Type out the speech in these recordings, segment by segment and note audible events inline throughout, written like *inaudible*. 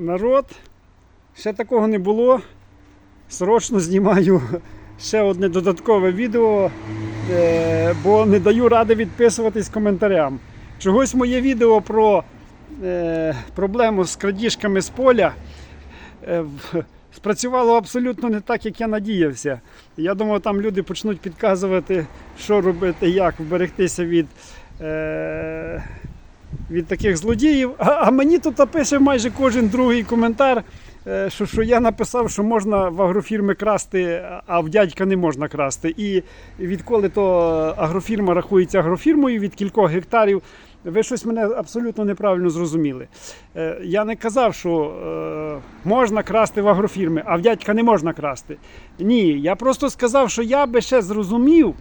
народ. Ще такого не було. Срочно знімаю ще одне додаткове відео, е, бо не даю ради відписуватись коментарям. Чогось моє відео про е, проблему з крадіжками з поля е, спрацювало абсолютно не так, як я надіявся. Я думав, там люди почнуть підказувати, що робити, як вберегтися від. Від таких злодіїв. А, а мені тут пише майже кожен другий коментар, е, що, що я написав, що можна в агрофірми красти, а в дядька не можна красти. І відколи то агрофірма рахується агрофірмою від кількох гектарів. Ви щось мене абсолютно неправильно зрозуміли. Е, Я не казав, що е, можна красти в агрофірми, а в дядька не можна красти. Ні, я просто сказав, що я би ще зрозумів,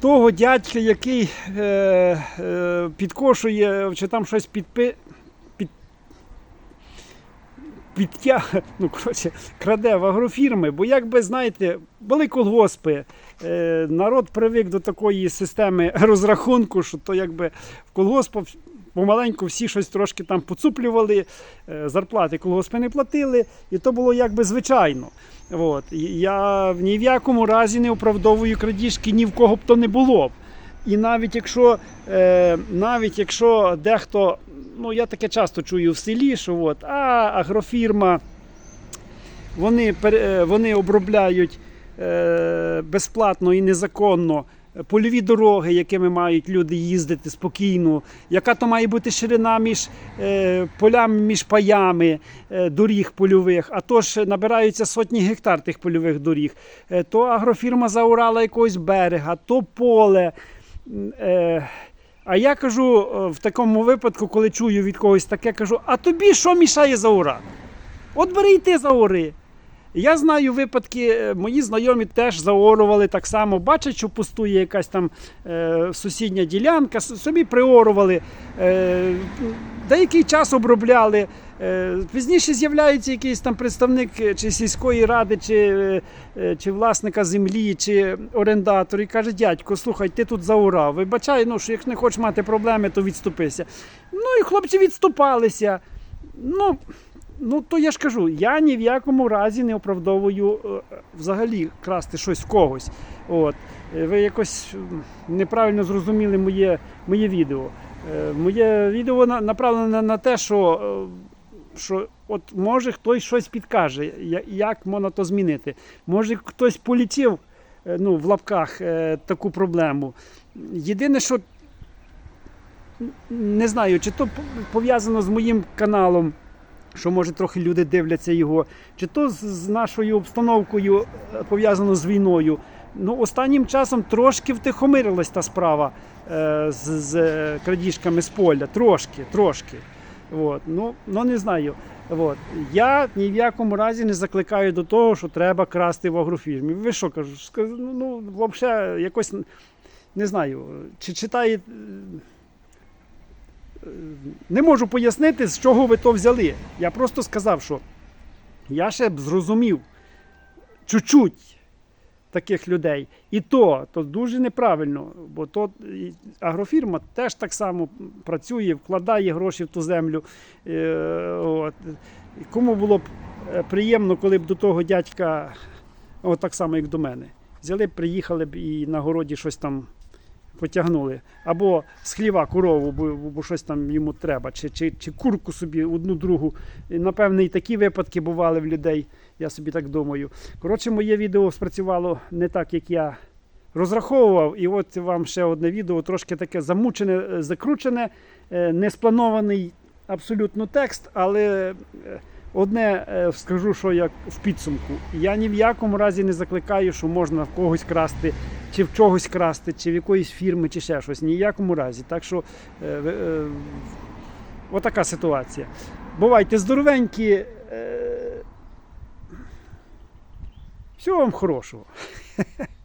того дядька, який е, е, підкошує чи там щось підпи, під, підтя, ну, коротше, краде в агрофірми, бо якби знаєте, були колгоспи, е, народ привик до такої системи *laughs* розрахунку, що то якби в колгоспах помаленьку всі щось трошки там поцуплювали, е, зарплати колгоспи не платили, і то було якби звичайно. От. Я ні в якому разі не оправдовую крадіжки ні в кого б то не було. І навіть якщо, е, навіть якщо дехто, ну я таке часто чую в селі, що от, а агрофірма, вони, е, вони обробляють безплатно і незаконно польові дороги, якими мають люди їздити спокійно, яка то має бути ширина між е, полями, між паями е, доріг польових, а то ж набираються сотні гектар тих польових доріг. Е, то агрофірма заурала якогось берега, то поле. Е, а я кажу е, в такому випадку, коли чую від когось таке, кажу: а тобі що мішає заурати? От бери й ти заори. Я знаю випадки, е, мої знайомі теж заорували так само, бачать, що пустує якась там е, сусідня ділянка, собі приорували, е, деякий час обробляли. Е, пізніше з'являється якийсь там представник е, чи сільської ради, чи, е, е, чи власника землі, чи орендатор, і каже: дядько, слухай, ти тут заурав. Вибачай, ну, що як не хочеш мати проблеми, то відступися. Ну і хлопці відступалися. Ну, Ну, то я ж кажу, я ні в якому разі не оправдовую е, взагалі красти щось в когось. От. Е, Ви якось неправильно зрозуміли моє, моє відео. Е, Моє відео направлене на те, що, що от може хтось щось підкаже, як можна то змінити. Може хтось полічив е, ну, в лапках таку проблему. Єдине, що не знаю, чи то пов'язано з моїм каналом що може трохи люди дивляться його, чи то з, нашою обстановкою е, пов'язано з війною. Ну, останнім часом трошки втихомирилась та справа е, з, з е, крадіжками з поля. Трошки, трошки. От. Ну, ну не знаю. От. Я ні в якому разі не закликаю до того, що треба красти в агрофірмі. Ви що кажу? Ну, ну взагалі, якось не знаю, чи читає. Не можу пояснити, з чого ви то взяли. Я просто сказав, що я ще б зрозумів чуть-чуть таких людей. І то, то дуже неправильно, бо то агрофірма теж так само працює, вкладає гроші в ту землю. Е, от. Кому було б е, приємно, коли б до того дядька, от так само, як до мене, взяли б, приїхали б і на городі щось там потягнули. Або з хліва корову, бо, бо щось там йому треба, чи, чи, чи курку собі одну другу. Напевне, і такі випадки бували в людей, я собі так думаю. Коротше, моє відео спрацювало не так, як я розраховував. І от вам ще одне відео, трошки таке замучене, е, закручене, е, не спланований абсолютно текст, але. е, Одне скажу, що як в підсумку. Я ні в якому разі не закликаю, що можна в когось красти, чи в чогось красти, чи в якоїсь фірми, чи ще щось. Ніякому разі. Так що е, е, отака ситуація. Бувайте здоровенькі. Е, всього вам хорошого. *laughs*